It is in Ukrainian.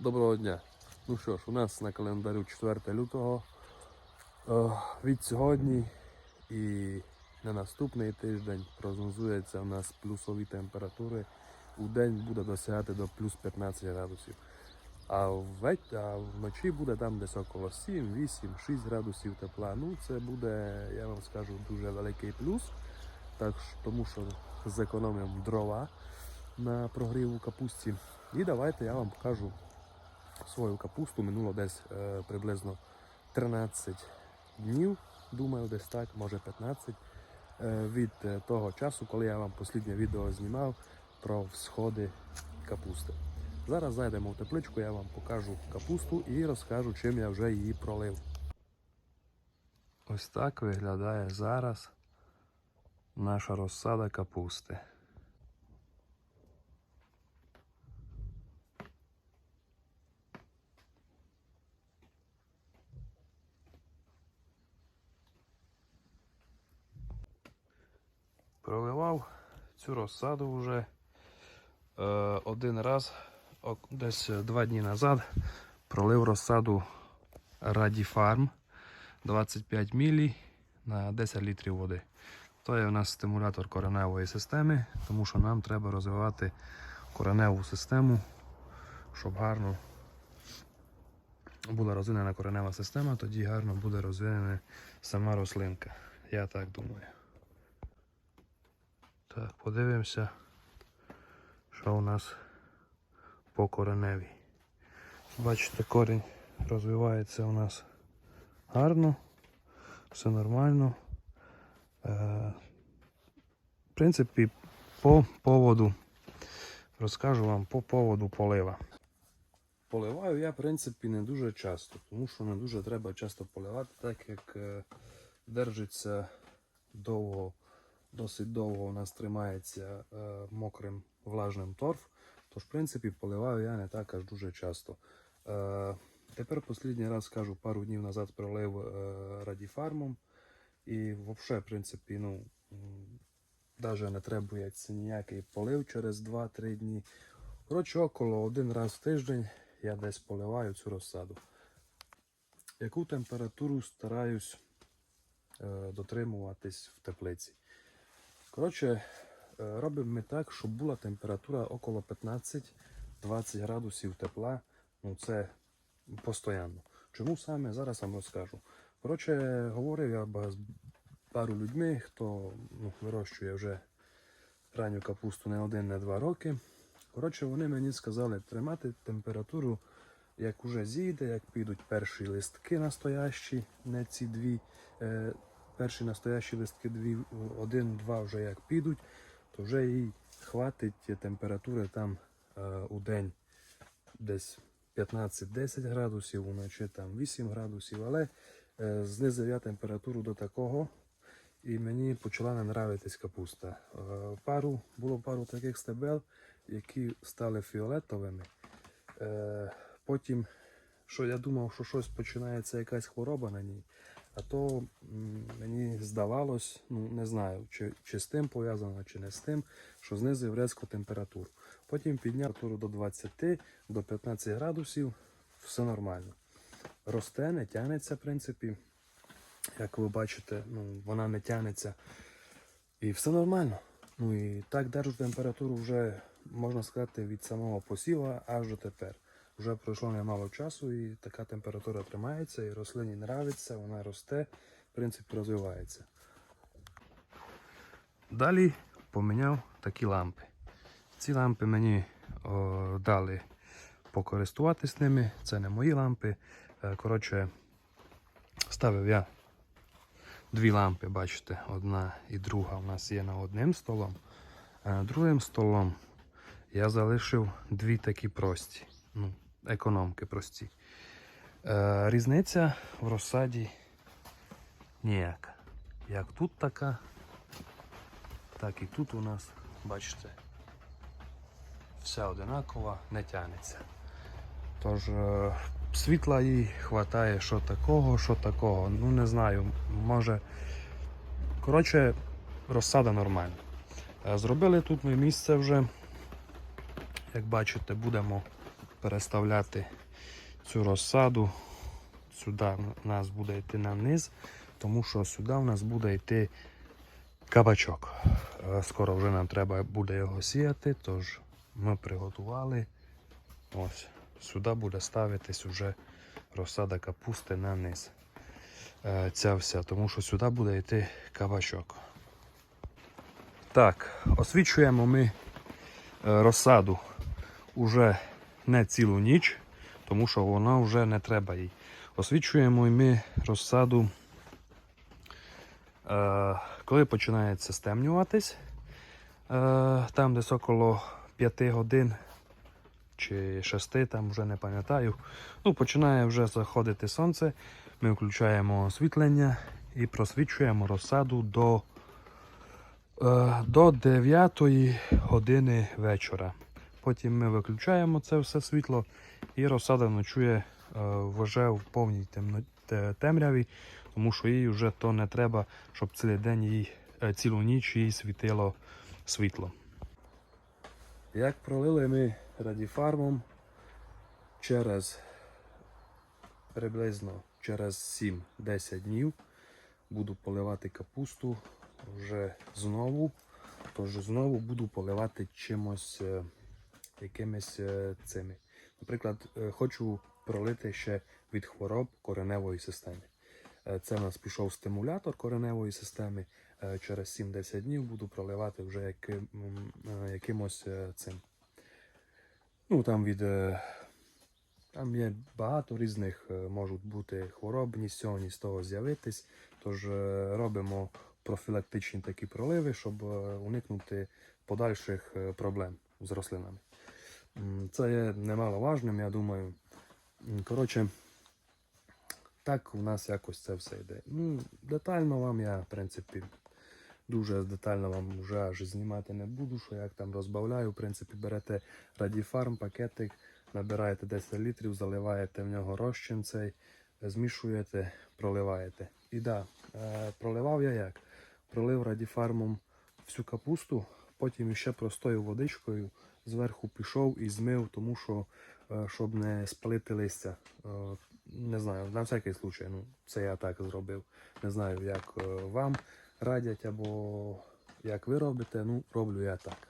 Доброго дня. Ну що ж, у нас на календарю 4 лютого. Е, Від сьогодні і на наступний тиждень прогнозується у нас плюсові температури. У день буде досягати до плюс 15 градусів. А, вночі буде там десь около 7, 8, 6 градусів тепла. Ну це буде, я вам скажу, дуже великий плюс. Так, тому що зекономимо дрова на прогріву капусті. І давайте я вам покажу свою капусту. Минуло десь е, приблизно 13 днів, думаю, десь так, може 15, е, від е, того часу, коли я вам останнє відео знімав про всходи капусти. Зараз зайдемо в тепличку, я вам покажу капусту і розкажу, чим я вже її пролив. Ось так виглядає зараз наша розсада капусти. Проливав цю розсаду вже е, один раз, десь е, два дні назад, пролив розсаду Радіфарм 25 мілі на 10 літрів води. То є у нас стимулятор кореневої системи, тому що нам треба розвивати кореневу систему, щоб гарно була розвинена коренева система, тоді гарно буде розвинена сама рослинка. Я так думаю. Так, подивимося, що у нас по кореневій. Бачите, корінь розвивається у нас гарно, все нормально. Е, в принципі, по поводу, розкажу вам по поводу полива. Поливаю я, в принципі, не дуже часто, тому що не дуже треба часто поливати, так як е, держиться довго досить довго у нас тримається е, мокрим влажним торф. Тож, в принципі, поливаю я не так аж дуже часто. Е, тепер останній раз кажу, пару днів назад пролив е, радіфармом. І взагалі, в принципі, ну, навіть не требується ніякий полив через 2-3 дні. Коротше, около один раз в тиждень я десь поливаю цю розсаду. Яку температуру стараюсь е, дотримуватись в теплиці? Коротше, е, робимо ми так, щоб була температура около 15-20 градусів тепла. Ну це постійно. Чому саме зараз вам розкажу. Коротше, говорив я з пару людьми, хто ну, вирощує вже ранню капусту не один, не два роки. Коротше, вони мені сказали тримати температуру, як уже зійде, як підуть перші листки настоящі, не ці дві. Перші настоящі листки дві, один-два вже як підуть, то вже їй хватить температури там е, у день десь 15-10 градусів, уночі там 8 градусів, але е, знизив я температуру до такого. І мені почала не нравитись капуста. Е, Пару, було пару таких стебел, які стали фіолетовими. Е, Потім, що я думав, що щось починається якась хвороба на ній, а то мені здавалось, ну не знаю, чи, чи з тим пов'язано, чи не з тим, що знизив резко температуру. Потім підняв температуру до 20, до 15 градусів, все нормально. Росте, не тягнеться, в принципі. Як ви бачите, ну, вона не тягнеться. І все нормально. Ну і так держу температуру вже, можна сказати, від самого посіва аж до тепер. Вже пройшло немало часу і така температура тримається, і рослині нравиться, вона росте, в принципі, розвивається. Далі поміняв такі лампи. Ці лампи мені о, дали покористуватись ними. Це не мої лампи. Е, Коротше, ставив я дві лампи, бачите, одна і друга у нас є на одним столом. А другим столом я залишив дві такі прості, ну, економки прості. Е, різниця в розсаді ніяка. Як тут така, так і тут у нас, бачите, вся одинакова, не тягнеться. Тож е, світла їй хватає, що такого, що такого. Ну не знаю, може. Коротше, розсада нормальна. Е, Зробили тут ми місце вже. Як бачите, будемо переставляти цю розсаду. Сюди у нас буде йти на низ, тому що сюди у нас буде йти кабачок. Е, Скоро вже нам треба буде його сіяти, тож ми приготували. Ось сюди буде ставитись уже розсада капусти на низ. Е, Ця вся, тому що сюди буде йти кабачок. Так, освічуємо ми е, розсаду уже не цілу ніч, тому що вона вже не треба їй. Освічуємо і ми розсаду, е, коли починається стемнюватись, е, там десь около 5 годин чи 6, там вже не пам'ятаю. Ну, починає вже заходити сонце. Ми включаємо освітлення і просвічуємо розсаду до, е, до 9 години вечора. Потім ми виключаємо це все світло і розсада ночує е, вже в повній темно- темряві, тому що їй вже то не треба, щоб цілий день їй, е, цілу ніч їй світило світло. Як пролили ми радіфармом через приблизно через 7-10 днів буду поливати капусту вже знову. Тож знову буду поливати чимось е, якимись е, цими. Наприклад, е, хочу пролити ще від хвороб кореневої системи. Е, Це в нас пішов стимулятор кореневої системи. Через 7-10 днів буду проливати вже яким, якимось цим. Ну там від. Там є багато різних, можуть бути хвороби, ні з цього, ні з того з'явитись. Тож робимо профілактичні такі проливи, щоб уникнути подальших проблем з рослинами. Це є немаловажним, я думаю. Коротше, так у нас якось це все йде. Ну, детально вам я, в принципі, дуже детально вам вже аж знімати не буду, що як там розбавляю. В принципі, берете радіфарм, пакетик, набираєте 10 літрів, заливаєте в нього розчин цей, змішуєте, проливаєте. І да, е, проливав я як? Пролив радіфармом всю капусту, потім ще простою водичкою зверху пішов і змив, тому що е, щоб не спалити листя. Е, Не знаю, на всякий случай, ну, це я так зробив. Не знаю, як е, вам радять або як ви робите, ну роблю я так.